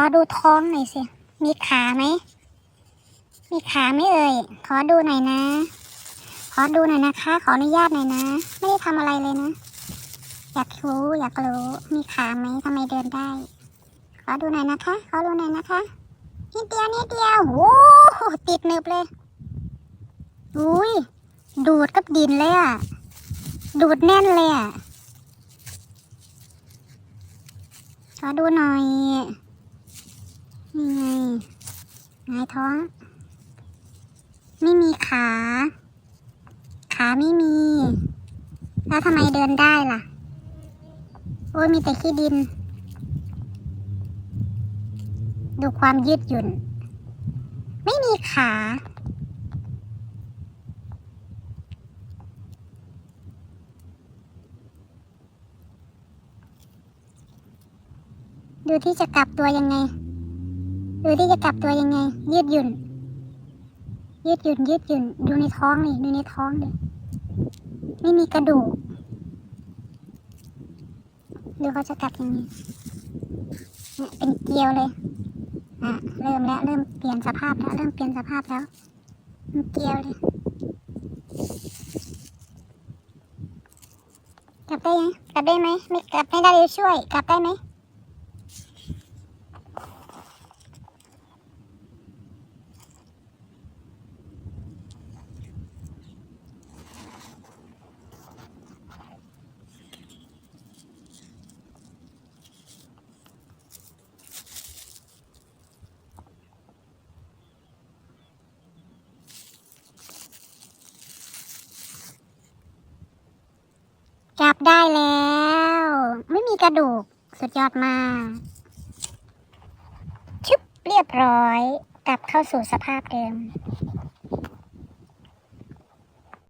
อดูท้องหน่อยสิ มีขาไหม มีขาไหมเอ่ย ขอดูหน่อยนะ ขอดูหน่อยนะคะ ขออนุญาตหน่อยนะ ไม่ได้ทำอะไรเลยนะ อยากรู้อยากรู้ มีขาไหมทำไมเดินได้ ขอดูหน่อยนะคะ ขอดูหน่อยนะคะ นิดเดียวนิดเดียวโอ้โหติดหนึบเลย อุ้ย ดูดกับดินเลยอะ ดูดแน่นเลยอะ ขอดูหน่อย นี่ไงหงายท้อง ไม่มีขา ขาไม่มี แล้วทำไมเดินได้ล่ะ โอ้ยมีแต่ขี้ดิน ดูความยืดหยุ่น ไม่มีขาดูที่จะกลับตัวยังไง ดูที่จะกลับตัวยังไง ยืดหยุ่น ยืดหยุ่น ยืดหยุ่น ดูในท้องดิดูในท้องดิไม่มีกระดูกดูเขาจะกลับยังไงเนี่ยเป็นเกลียวเลยอะเริ่มแล้วเริ่มเปลี่ยนสภาพแล้วเริ่มเปลี่ยนสภาพแล้วเป็นเกลียวเลยกลับได้ยังกลับได้ไหมไม่กลับไม่ได้เลยช่วย กลับได้ไหม จับได้แล้ว ไม่มีกระดูก สุดยอดมากชึบเรียบร้อย กลับเข้าสู่สภาพเดิม